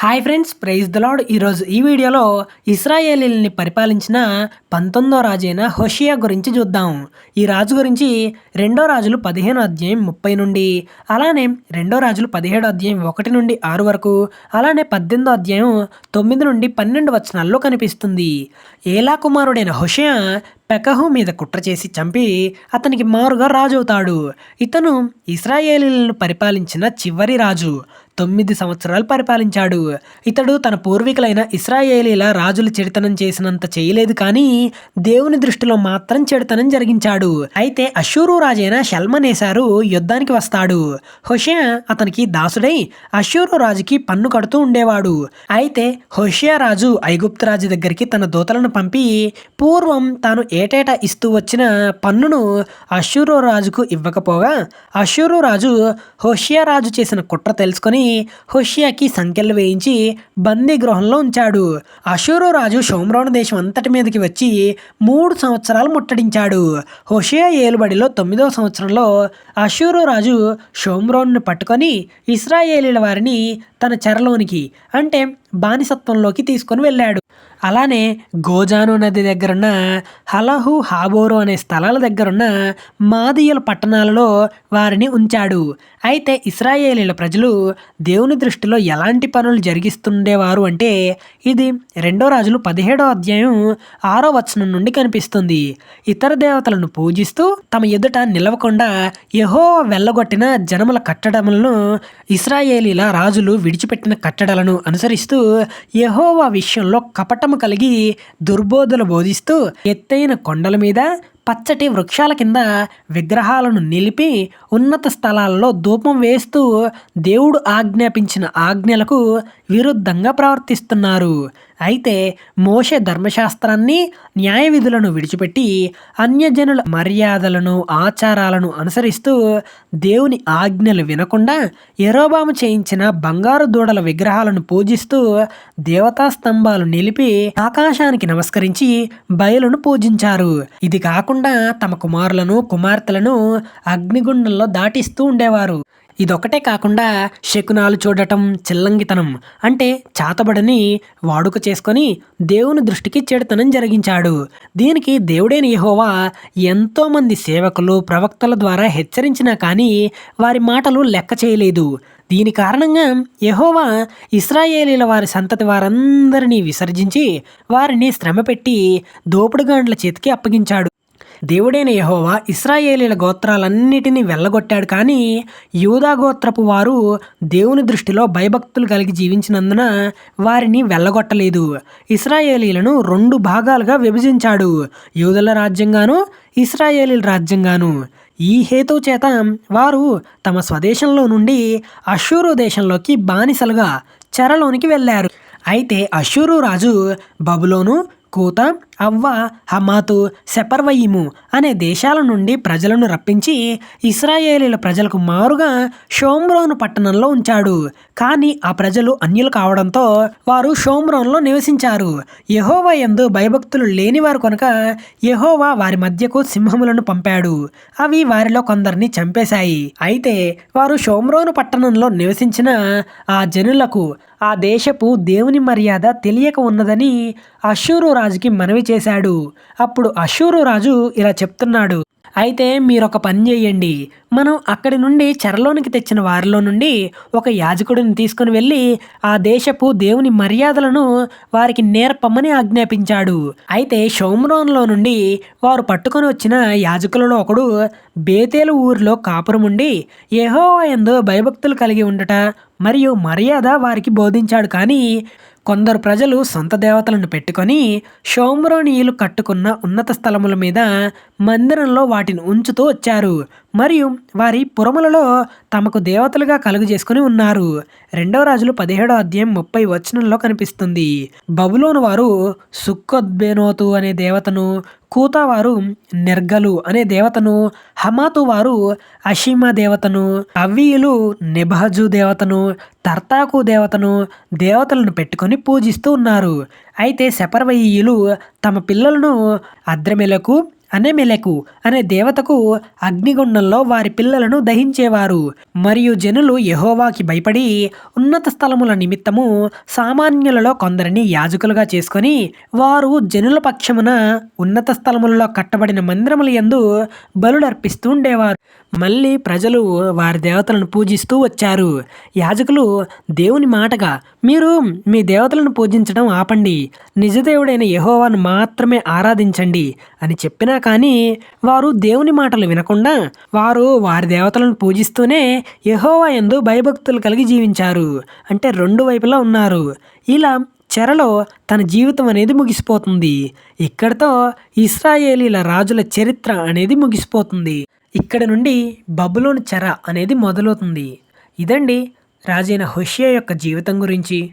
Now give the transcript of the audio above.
Hi friends praise the ఈరోజు ఈ వీడియోలో ఇస్రాయేలీల్ని పరిపాలించిన పంతొమ్మిదో రాజైన హోషియా గురించి చూద్దాం. ఈ రాజు గురించి రెండో రాజులు పదిహేను అధ్యాయం ముప్పై నుండి అలానే రెండో రాజులు పదిహేడు అధ్యాయం ఒకటి నుండి ఆరు వరకు అలానే పద్దెనిమిదో అధ్యాయం తొమ్మిది నుండి పన్నెండు వచనాల్లో కనిపిస్తుంది. ఏలా కుమారుడైన హోషియా పెకహు మీద కుట్ర చేసి చంపి అతనికి మారుగా రాజు అవుతాడు ఇతను ఇస్రాయేలీలను పరిపాలించిన చివరి రాజు. తొమ్మిది సంవత్సరాలు పరిపాలించాడు. ఇతడు తన పూర్వీకులైన ఇస్రాయేలీల రాజులు చెడుతనం చేసినంత చేయలేదు కానీ దేవుని దృష్టిలో మాత్రం చెడుతనం జరిగించాడు. అయితే అశూరు రాజైన షల్మనేశారు యుద్ధానికి వస్తాడు. హోషియా అతనికి దాసుడై అశూరు రాజుకి పన్ను కడుతూ ఉండేవాడు. అయితే హోషియా రాజు ఐగుప్తు రాజు దగ్గరికి తన దూతలను పంపి పూర్వం తాను ఏటేటా ఇస్తూ వచ్చిన పన్నును అశూరు రాజుకు ఇవ్వకపోగా అశూరు రాజు హోషియా రాజు చేసిన కుట్ర తెలుసుకొని హోషియాకి సంఖ్యలు వేయించి బందీ గృహంలో ఉంచాడు. అశూరు రాజు షోమ్రోణ దేశం అంతటి మీదకి వచ్చి మూడు సంవత్సరాలు ముట్టడించాడు. హుషియా ఏలుబడిలో తొమ్మిదవ సంవత్సరంలో అశూరు రాజు షోమ్రోన్ను పట్టుకొని ఇస్రాయేలీల వారిని తన చెరలోనికి అంటే బానిసత్వంలోకి తీసుకొని వెళ్ళాడు. అలానే గోజాను నది దగ్గరున్న హలహు హాబోరు అనే స్థలాల దగ్గరున్న మాదీయుల పట్టణాలలో వారిని ఉంచాడు. అయితే ఇస్రాయేలీల ప్రజలు దేవుని దృష్టిలో ఎలాంటి పనులు జరిగిస్తుండేవారు అంటే ఇది రెండో రాజులు పదిహేడో అధ్యాయం ఆరో వచనం నుండి కనిపిస్తుంది. ఇతర దేవతలను పూజిస్తూ తమ ఎదుట నిలవకుండా యహో వెళ్ళగొట్టిన జనముల కట్టడములను ఇస్రాయేలీల రాజులు విడిచిపెట్టిన కట్టడలను అనుసరిస్తూ యహోవా విషయంలో కపటము కలిగి దుర్బోధలు బోధిస్తూ ఎత్తైన కొండల మీద పచ్చటి వృక్షాల కింద విగ్రహాలను నిలిపి ఉన్నత స్థలాల్లో ధూపం వేస్తూ దేవుడు ఆజ్ఞాపించిన ఆజ్ఞలకు విరుద్ధంగా ప్రవర్తిస్తున్నారు. అయితే మోషే ధర్మశాస్త్రాన్ని న్యాయ విధులను విడిచిపెట్టి అన్యజనుల మర్యాదలను ఆచారాలను అనుసరిస్తూ దేవుని ఆజ్ఞలు వినకుండా ఎరోబాము చేయించిన బంగారు దూడల విగ్రహాలను పూజిస్తూ దేవతా స్తంభాలు నిలిపి ఆకాశానికి నమస్కరించి బయలును పూజించారు. ఇది కాకుండా తమ కుమారులను కుమార్తెలను అగ్నిగుండంలో దాటిస్తూ ఉండేవారు. ఇదొకటే కాకుండా శకునాలు చూడటం చిల్లంగితనం అంటే చాతబడని వాడుక చేసుకొని దేవుని దృష్టికి చెడుతనం జరిగించాడు. దీనికి దేవుడైన యహోవా ఎంతోమంది సేవకులు ప్రవక్తల ద్వారా హెచ్చరించినా కానీ వారి మాటలు లెక్క చేయలేదు. దీని కారణంగా యహోవా ఇస్రాయేలీల వారి సంతతి వారందరినీ విసర్జించి వారిని శ్రమపెట్టి దోపుడుగాండ్ల చేతికి అప్పగించాడు. దేవుడైన యహోవా ఇస్రాయేలీల గోత్రాలన్నిటినీ వెళ్ళగొట్టాడు. కానీ యూదా గోత్రపు వారు దేవుని దృష్టిలో భయభక్తులు కలిగి జీవించినందున వారిని వెళ్ళగొట్టలేదు. ఇస్రాయేలీలను రెండు భాగాలుగా విభజించాడు. యూదుల రాజ్యంగాను ఇస్రాయేలీల రాజ్యంగాను. ఈ హేతు చేత వారు తమ స్వదేశంలో నుండి అషూరు దేశంలోకి బానిసలుగా చెరలోనికి వెళ్ళారు. అయితే అషూరు రాజు బబులోను కూత అవ్వ హమాతు సెపర్వయిము అనే దేశాల నుండి ప్రజలను రప్పించి ఇస్రాయేలీల ప్రజలకు మారుగా షోమ్రోను పట్టణంలో ఉంచాడు. కానీ ఆ ప్రజలు అన్యులు కావడంతో వారు షోమ్రోన్లో నివసించారు. యహోవా ఎందు భయభక్తులు లేనివారు కనుక యహోవా వారి మధ్యకు సింహములను పంపాడు. అవి వారిలో కొందరిని చంపేశాయి. అయితే వారు షోమ్రోను పట్టణంలో నివసించిన ఆ జనులకు ఆ దేశపు దేవుని మర్యాద తెలియక ఉన్నదని అశూరు రాజుకి మనవి చేశాడు. అప్పుడు అశూరు రాజు ఇలా చెప్తున్నాడు. అయితే మీరొక పని చేయండి మనం అక్కడి నుండి చెరలోనికి తెచ్చిన వారిలో నుండి ఒక యాజకుడిని తీసుకుని వెళ్ళి ఆ దేశపు దేవుని మర్యాదలను వారికి నేర్పమని ఆజ్ఞాపించాడు. అయితే షోమ్రోన్లో నుండి వారు పట్టుకొని వచ్చిన యాజకులలో ఒకడు బేతేలు ఊరిలో కాపురం ఉండి ఏహో ఎందు భయభక్తులు కలిగి ఉండట మరియు మర్యాద వారికి బోధించాడు. కానీ కొందరు ప్రజలు సొంత దేవతలను పెట్టుకొని షోమ్రోనీయులు కట్టుకున్న ఉన్నత స్థలముల మీద మందిరంలో వాటిని ఉంచుతూ వచ్చారు. మరియు వారి పురములలో తమకు దేవతలుగా కలుగు చేసుకుని ఉన్నారు. రెండవ రాజులు పదిహేడో అధ్యాయం ముప్పై వచనంలో కనిపిస్తుంది. బబులోను వారు సుక్కొద్బేనోతు అనే దేవతను కూతా వారు అనే దేవతను హమాతు వారు అషీమా దేవతను అవ్వీయులు నిభాజు దేవతను తర్తాకు దేవతను దేవతలను పెట్టుకొని పూజిస్తూ ఉన్నారు. అయితే శపర్వయీయులు తమ పిల్లలను అద్రమెలకు అనే మెలకు అనే దేవతకు అగ్నిగుండంలో వారి పిల్లలను దహించేవారు. మరియు జనులు యహోవాకి భయపడి ఉన్నత స్థలముల నిమిత్తము సామాన్యులలో కొందరిని యాజకులుగా చేసుకొని వారు జనుల పక్షమున ఉన్నత స్థలములలో కట్టబడిన మందిరముల యందు బలులర్పిస్తూ ఉండేవారు. మళ్ళీ ప్రజలు వారి దేవతలను పూజిస్తూ వచ్చారు. యాజకులు దేవుని మాటగా మీరు మీ దేవతలను పూజించడం ఆపండి. నిజదేవుడైన యహోవాను మాత్రమే ఆరాధించండి అని చెప్పినా కానీ వారు దేవుని మాటలు వినకుండా వారు వారి దేవతలను పూజిస్తూనే యహోవా ఎందు భయభక్తులు కలిగి జీవించారు. అంటే రెండు వైపులా ఉన్నారు. ఇలా చెరలో తన జీవితం అనేది ముగిసిపోతుంది. ఇక్కడతో ఇస్రాయేలీల రాజుల చరిత్ర అనేది ముగిసిపోతుంది. ఇక్కడ నుండి బబులోని చెర అనేది మొదలవుతుంది. ఇదండి రాజైన హుషియా యొక్క జీవితం గురించి.